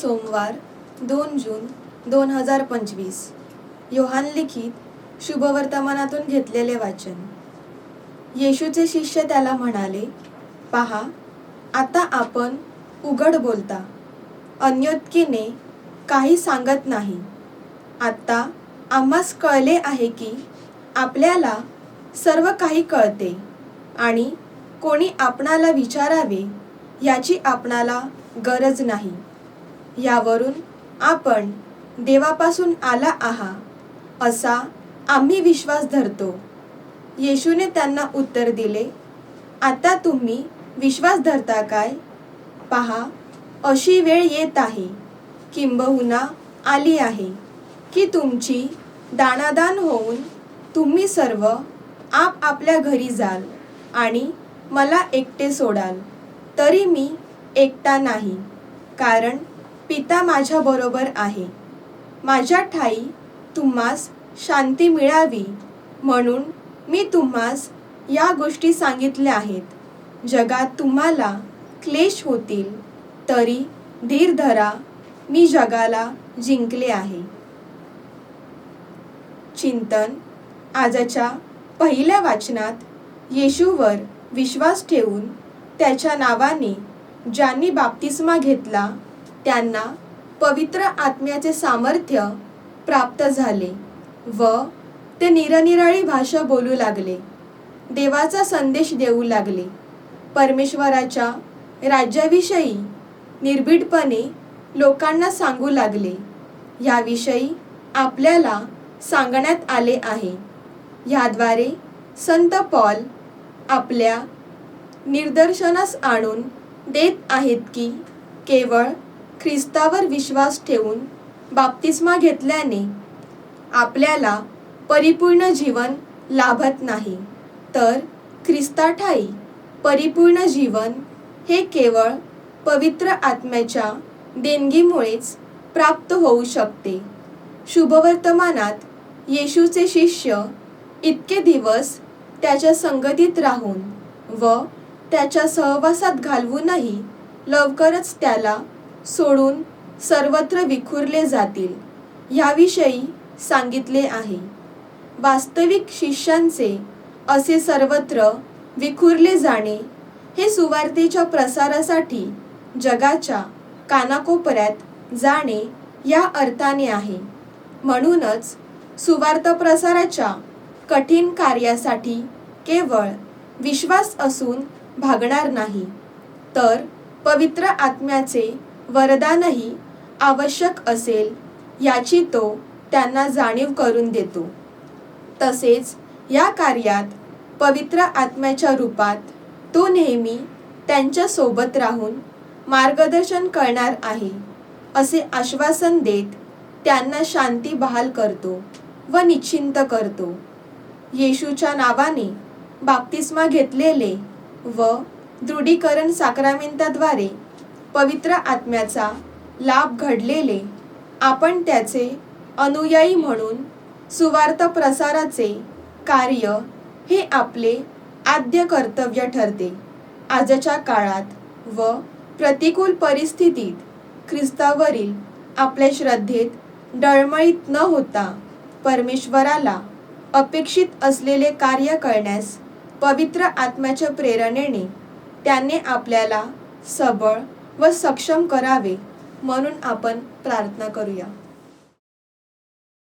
सोमवार दोन जून दोन हजार पंचवीस. योहान लिखित शुभवर्तमानातून घेतलेले वाचन. येशूचे शिष्य त्याला म्हणाले पहा आता आपण उघड बोलता. अन्योत्कीने काही सांगत नाही. आत्ता आम्हास कळले आहे की आपल्याला सर्व काही कळते आणि कोणी आपणाला विचारावे याची आपणाला गरज नाही. यावरून आपण देवापासून आला आहा असा आम्ही विश्वास धरतो. येशूने त्यांना उत्तर दिले आता तुम्ही विश्वास धरता काय? पहा अशी वेळ येत आहे. किंबहुना आली आहे की तुमची दाणादान होऊन तुम्ही सर्व आप आपल्या घरी जाल आणि मला एकटे सोडाल तरी मी एकटा नाही कारण पिता माझ्याबरोबर आहे. माझ्या ठाई तुम्हास शांती मिळावी म्हणून मी तुम्हास या गोष्टी सांगितल्या आहेत. जगात तुम्हाला क्लेश होतील तरी धीर धरा मी जगाला जिंकले आहे. चिंतन आजच्या पहिल्या वाचनात येशूवर विश्वास ठेवून त्याच्या नावाने ज्यांनी बाप्तिस्मा घेतला त्यांना पवित्र आत्म्याचे सामर्थ्य प्राप्त झाले व ते निरनिराळी भाषा बोलू लागले. देवाचा संदेश देऊ लागले. परमेश्वराच्या राज्याविषयी निर्भीडपणे लोकांना सांगू लागले. याविषयी आपल्याला सांगण्यात आले आहे. ह्याद्वारे संत पॉल आपल्या निदर्शनास आणून देत आहेत की केवळ ख्रिस्तावर विश्वास ठेवून बाप्तिस्मा घेतल्याने आपल्याला परिपूर्ण जीवन लाभत नाही. तर ख्रिस्ताठाई परिपूर्ण जीवन हे केवळ पवित्र आत्म्याच्या देणगीमुळेच प्राप्त होऊ शकते. शुभवर्तमानात येशूचे शिष्य इतके दिवस त्याच्या संगतीत राहून व त्याच्या सहवासात घालवूनही लवकरच त्याला सोडून सर्वत्र विखुरले जातील ह्याविषयी सांगितले आहे. वास्तविक शिष्यांचे असे सर्वत्र विखुरले जाणे हे सुवार्तेच्या प्रसारासाठी जगाच्या कानाकोपऱ्यात जाणे या अर्थाने आहे. म्हणूनच सुवार्थ प्रसाराच्या कठीण कार्यासाठी केवळ विश्वास असून भागणार नाही तर पवित्र आत्म्याचे वरदानही आवश्यक असेल याची तो त्यांना जाणीव करून देतो. तसेच या कार्यात पवित्र आत्म्याच्या रूपात तो नेहमी त्यांच्यासोबत राहून मार्गदर्शन करणार आहे असे आश्वासन देत त्यांना शांती बहाल करतो व निश्चिंत करतो. येशूच्या नावाने बाप्तिस्मा घेतलेले व दृढीकरण साक्रामेंताद्वारे पवित्र आत्म्याचा लाभ घडलेले आपण त्याचे अनुयायी म्हणून सुवार्थ प्रसाराचे कार्य हे आपले आद्य कर्तव्य ठरते. आजच्या काळात व प्रतिकूल परिस्थितीत ख्रिस्तावरील आपल्या श्रद्धेत डळमळीत न होता परमेश्वराला अपेक्षित असलेले कार्य करण्यास पवित्र आत्म्याच्या प्रेरणेने त्याने आपल्याला सबळ व सक्षम करावे म्हणून आपण प्रार्थना करूया.